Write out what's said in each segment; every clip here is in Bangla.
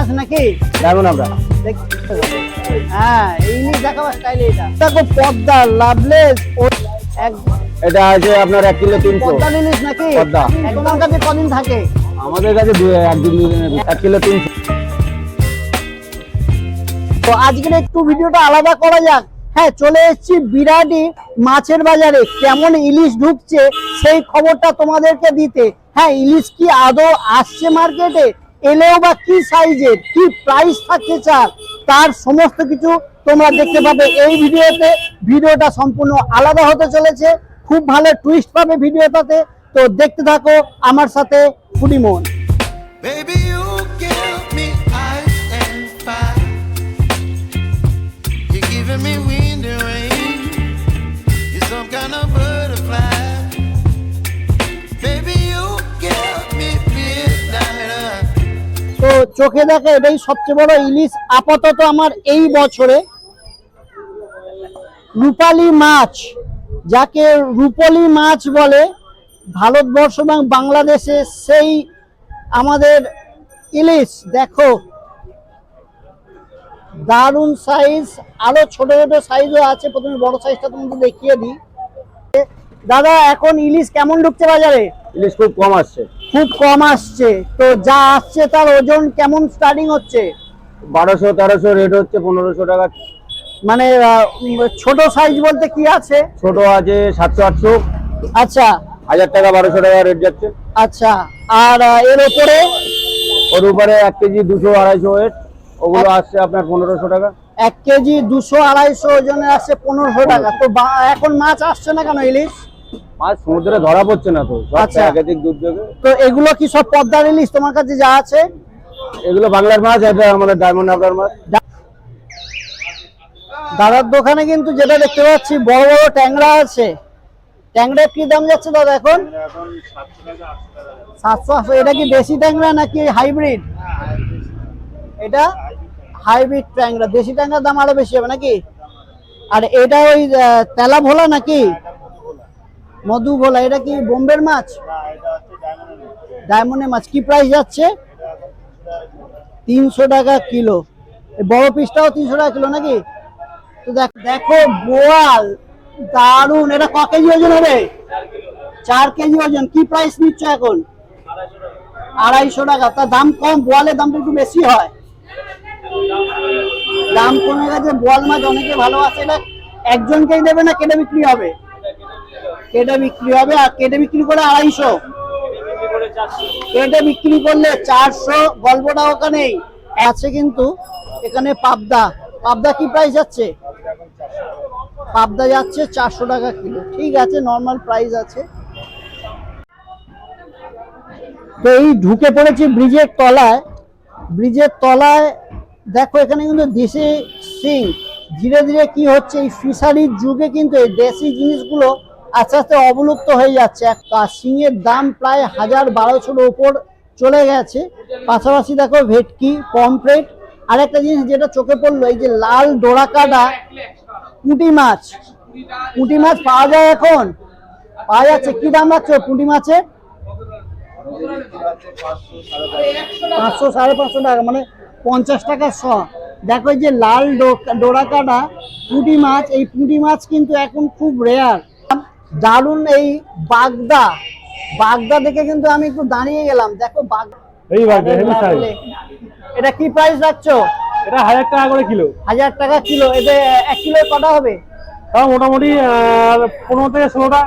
মাছ নাকি? দেখুন আমরা। দেখ- হ্যাঁ ইলিশ দেখাবার স্টাইল এটা। দেখো পদ্মা লাভলেস এটা আছে আপনার এক কিলো তিনশো। পদ্মা ইলিশ নাকি? পদ্মা। তোমার কাছে কদিন থাকে? আমাদের কাছে একদিন এক কিলো তিনশো। তো আজকের একটু ভিডিওটা আলাদা করা যাক। হ্যাঁ চলে এসেছি বিরাটি মাছের বাজারে। কেমন ইলিশ ঢুকছে সেই খবরটা তোমাদেরকে দিতে। হ্যাঁ ইলিশ কি আদৌ আসছে মার্কেটে এলেও বা কি সাইজের কি প্রাইস থাকতে চার তার সমস্ত কিছু তোমরা দেখতে পাবে। এই ভিডিওতে ভিডিওটা সম্পূর্ণ আলাদা হতে চলেছে। খুব ভালো টুইস্ট পাবে ভিডিওটাতে। তো দেখতে থাকো আমার সাথে ফুডিমোন চোখে দেখা এটাই সবচেয়ে বড় ইলিশ। আপাতত আমার এই বছরে রূপালী মাছ, যাকে রূপলি মাছ বলে, ভারতবর্ষ এবং বাংলাদেশে সেই আমাদের ইলিশ, দেখো। দারুণ সাইজ আরও ছোট ছোট সাইজও আছে, প্রথমে বড় সাইজটা তোমাকে দেখিয়ে দিই। দাদা, এখন ইলিশ কেমন ঢুকছে বাজারে? ইলিশ খুব কম আসছে। খুব কম আসছে। তো যা আসছে তার ওজন কেমন স্টার্টিং হচ্ছে? বারোশো তেরোশো রেট হচ্ছে পনেরোশো টাকা। মানে ছোট সাইজ বলতে কি আছে? ছোট আছে সাতশো আটশো। আচ্ছা। হাজার টাকা বারোশো টাকা রেট যাচ্ছে। আচ্ছা। আর এর উপরে? ওর উপরে এক কেজি দুশো আড়াইশো ওয়েট ওগুলো আসছে আপনার পনেরোশো টাকা। এক কেজি দুশো আড়াইশো ওজনের আসছে পনেরোশো টাকা। তো এখন মাছ আসছে না কেন ইলিশ? মাছ সমুদ্রে ধরা পড়ছে না তো আচ্ছা। প্রাকৃতিক দুর্যোগে। তো এগুলো কি সব পদ্মার ইলিশ তোমার কাছে যা আছে? এগুলো বাংলার মাছ এটা আমাদের ডায়মন্ড হাবড়ার মাছ। দাদার দোকানে কিন্তু যেটা দেখতে পাচ্ছি বড় বড় ট্যাংরা আছে। ট্যাংরার কি দাম যাচ্ছে দাদা এখন? সাতশো আটশো। এটা কি দেশি ট্যাংরা নাকি হাইব্রিড এটা হাইব্রিড ট্যাংরা। দেশি ট্যাংরার দাম আরও বেশি হবে নাকি? আর এটা ওই তেলা ভোলা নাকি? মধু ভোলা এটা কি বোম্বের মাছ? ডায়মন্ডের মাছ। কি প্রাইস যাচ্ছে? তিনশো টাকা কিলো। বড় পিসটাও তিনশো টাকা কিলো নাকি? তো দেখ- বোয়াল দারুণ এটা ক কেজি ওজন হবে? চার কেজি ওজন। কি প্রাইস নিচ্ছ এখন? আড়াইশো টাকা। তার দাম কম, বোয়ালের দামটা একটু বেশি হয়। দাম কমে গেছে, বোয়াল মাছ অনেকে ভালোবাসে এটা একজনকেই দেবে না, কেটে বিক্রি হবে? কেটে বিক্রি হবে আর কেটে বিক্রি করে আড়াইশো। কেটে বিক্রি করলে চারশো, গল্পটা ওখানেই। আছে কিন্তু এখানে পাবদা। পাবদা কি প্রাইস যাচ্ছে? পাবদা যাচ্ছে চারশো টাকা কিলো। ঠিক আছে নর্মাল প্রাইস আছে। তো এই ঢুকে পড়েছি ব্রিজের তলায়। ব্রিজের তলায় দেখো এখানে কিন্তু দেশি সিং। ধীরে ধীরে কি হচ্ছে? এই ফিশারির যুগে কিন্তু এই দেশি জিনিসগুলো আস্তে আস্তে অবলুপ্ত হয়ে যাচ্ছে। একটা সিংয়ের দাম প্রায় হাজার বারোশোর ওপর চলে গেছে। পাশাপাশি দেখো ভেটকি, পমফ্রেট। আর একটা জিনিস যেটা চোখে পড়ল, এই যে লাল ডোরাকাটা, পুঁটি মাছ। পুঁটি মাছ পাওয়া যায় এখন? পাওয়া যাচ্ছে। কি দাম রাখছো পুঁটি মাছের পাঁচশো, সাড়ে পাঁচশো টাকা মানে পঞ্চাশ টাকা শ। দেখো যে লাল ডো- ডোরাকাটা, পুঁটি মাছ, এই পুঁটি মাছ কিন্তু এখন খুব রেয়ার দারুণ এই বাগদা বাগদা দেখে কিন্তু আমি একটু দাঁড়িয়ে গেলাম। দেখো বাগ এই বাঘটা হেভি সাইজ। এটা কি প্রাইস রাখছো? এটা হাজার টাকা করে কিলো। হাজার টাকা কিলো। এতে এক কিলো কটা হবে? তাও মোটামুটি পনেরো থেকে ষোলোটা।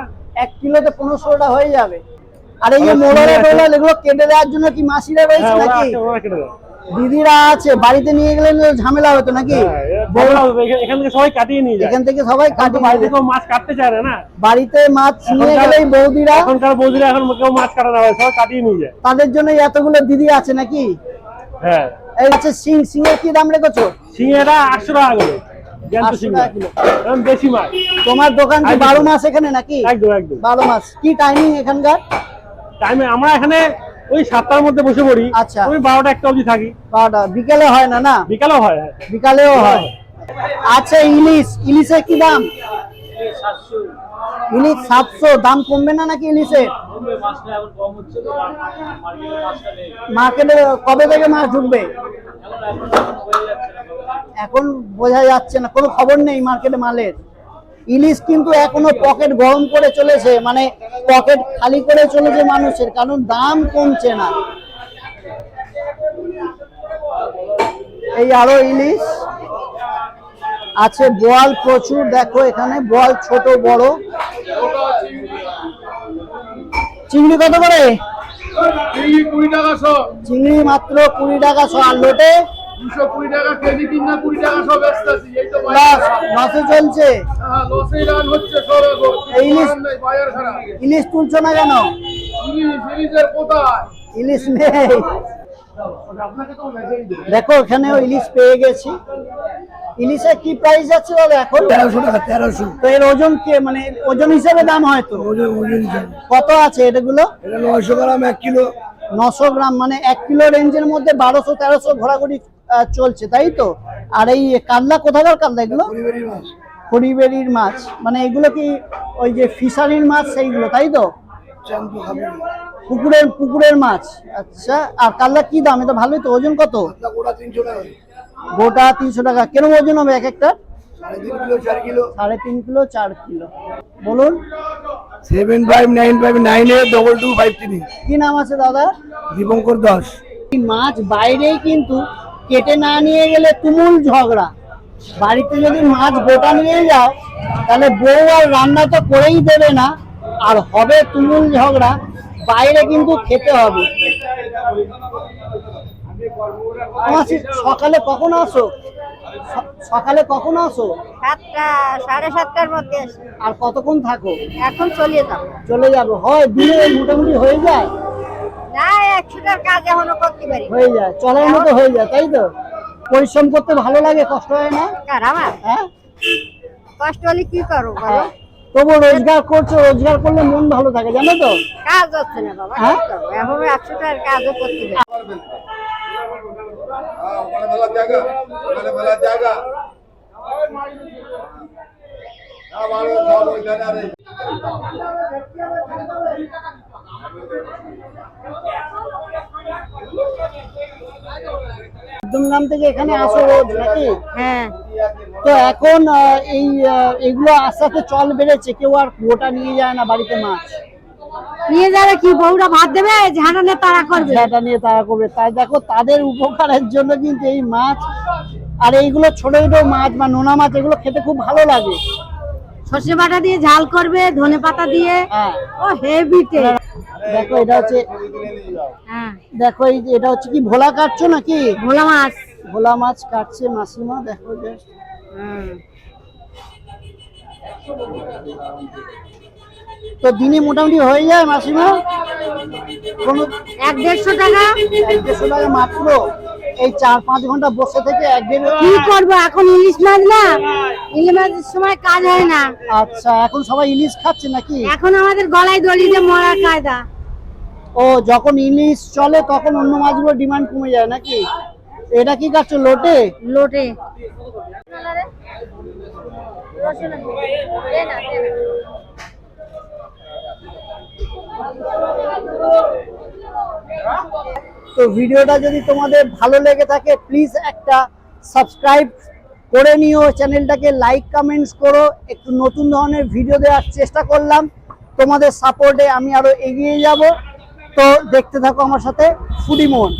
এক কিলোতে পনেরো ষোলোটা হয়ে যাবে। আর এই যে। টোড়াল এগুলো কেটে দেওয়ার জন্য কি মাসিরা রয়েছে হ্যাঁ, নাকি। দিদিরা আছে বাড়িতে নিয়ে গেলে ঝামেলা হতো নাকি? হ্যাঁ, এখান- থেকে সবাই কাটিয়ে নিয়ে যায়। এখান থেকে সবাই কাটে বাড়িতে কেউ মাছ কাটতে চায় না। না বাড়িতে মাছ নিয়ে গেলেই বৌদিরা এখনকার বৌদিরা এখন কেউ মাছ কাটা না সবাই কাটিয়ে নিয়ে যায়। তাদের জন্য এতগুলো দিদি আছে নাকি? হ্যাঁ। এই হচ্ছে সিং সিং এর কি দাম রেখেছো? সিঙ্গেরা আটশো টাকা করে জ্যান্ত 800 সিঙ্গি টাকা কিলো। এখন দেশি মাছ। তোমার দোকান কি। বারো মাস এখানে নাকি? একদম একদম। বারো মাস। কি টাইমিং এখানকার? টাইমে আমরা এখানে ওই সাতটার মধ্যে বসে পড়ি। আচ্ছা। ওই বারোটা একটা অবধি থাকি। বারোটা। বিকেলে হয় না না? বিকালেও হয়। হ্যাঁ। বিকালেও হয়। আচ্ছা ইলিশ। ইলিশের কি দাম? ইলিশ সাতশো। দাম কমবে না নাকি ইলিশের মার্কেটে কবে থেকে মাছ ঢুকবে? এখন বোঝা যাচ্ছে না। কোনো খবর নেই মার্কেটে মালের। ইলিশ কিন্তু এখনও পকেট গরম করে চলেছে মানে পকেট খালি করে চলেছে মানুষের কারণ দাম কমছে না। এই আরও ইলিশ আছে বোয়াল প্রচুর দেখো এখানে বোয়াল ছোট বড়। চিংড়ি কত করে? চিংড়ি মাত্র কুড়ি টাকা শ আর লোটে? লস চলছে। হ্যাঁ লসেই রান হচ্ছে সব এখন এই ইলিশ- তুলছো না কেন? ইলিশ নেই। দেখো এখানেও ইলিশ পেয়ে গেছি। ইলিশের কি প্রাইস আছে দাদা এখন? তেরোশো টাকা তেরোশো। তো এর ওজন কে মানে ওজন হিসেবে দাম হয়তো? কত আছে এটাগুলো এটা নয়শো গ্রাম এক কিলো। নশো গ্রাম মানে এক কিলো রেঞ্জের মধ্যে বারোশো তেরোশো ঘোরাঘুরি চলছে তাই তো? আর এই কাতলা কোথাকার কাতলা এগুলো? পরিবারের মাছ। মানে এগুলো কি ওই যে ফিশারির মাছ সেইগুলো তাই তো? পুকুরের পুকুরের মাছ। আচ্ছা আর কাতলা কি দাম? এটা ভালোই তো ওজন কত? গোটা তিনশো টাকা। কেন ওজন হবে এক একটা? সাড়ে তিন কিলো চার কিলো। সাড়ে তিন কিলো চার কিলো। বলুন। Seven five nine five nine eight double two five three. কি নাম আছে দাদা? দীপঙ্কর দাস। এই মাছ বাইরেই কিন্তু কেটে না নিয়ে গেলে তুমুল ঝগড়া। বাড়িতে যদি মাছ গোটা নিয়ে যাও তাহলে বউ আর রান্না তো করেই দেবে না। আর হবে তুমুল ঝগড়া বাইরে কিন্তু খেতে হবে। সকালে কখন আসো? সকালে কখন আসো? সাতটা সাড়ে সাতটার মধ্যে। আর কতক্ষণ থাকো? এখন চলে যাব। চলে যাব। হয় দিনে মোটামুটি হয়ে যায়? না একশোটার কাজ এখনও করতে পারি হয়ে যায় চলার মতো হয়ে যায় তাই তো পরিশ্রম করতে ভালো লাগে কষ্ট হয় না কার আমার হ্যাঁ কষ্ট হলে কি করব বলো হ্যাঁ। তবু রোজগার করছ রোজগার করলে মন ভালো থাকে জানো তো কাজ হচ্ছে না বাবা হ্যাঁ? এখন একশোটার কাজও করতে জায়গা থেকে এখানে আসো রোজ নাকি? হ্যাঁ। তো এখন এই এগুলো আস্তে আস্তে চল বেড়েছে কেউ আর গোটা নিয়ে যায় না বাড়িতে মাছ। নিয়ে যাবে কি? বউরা ভাত দেবে? ঝাঁটানে তারা করবে। নিয়ে তারা করবে। তাই দেখো তাদের উপকারের জন্য কিন্তু এই মাছ আর এইগুলো ছোট ছোট মাছ বা নোনা মাছ এগুলো খেতে খুব ভালো লাগে। সর্ষে বাটা দিয়ে ঝাল করবে ধনে পাতা দিয়ে। হ্যাঁ। ও হেভি দেখো এটা হচ্ছে হ্যাঁ। দেখো এটা হচ্ছে কি ভোলা কাটছো নাকি? ভোলা মাছ। ভোলা মাছ কাটছে মাসিমা দেখো। হুম। তো দিনে মোটামুটি হয়ে যায় মাসিমা? কোনো এক দেড়শো টাকা। এক দেড়শো টাকা মাত্র? এই চার পাঁচ ঘণ্টা বসে থেকে এক দেড় কি করব এখন ইলিশ মাছ না? ইলিশ মাছের সময় কাজ হয় না। আচ্ছা এখন সবাই ইলিশ খাচ্ছে নাকি? এখন আমাদের গলায় দড়ি দিয়ে মরার কায়দা। ও যখন ইলিশ চলে তখন অন্য মাছগুলো ডিমান্ড কমে যায় নাকি? এটা কি কাটছো লোটে? লোটে। তো ভিডিওটা যদি তোমাদের ভালো লেগে থাকে প্লিজ একটা সাবস্ক্রাইব করে নিও। চ্যানেলটাকে লাইক কমেন্টস করো। একটু নতুন ধরনের ভিডিও দেওয়ার চেষ্টা করলাম। তোমাদের সাপোর্টে আমি আরও এগিয়ে যাব। তো দেখতে থাকো আমার সাথে ফুডিমোন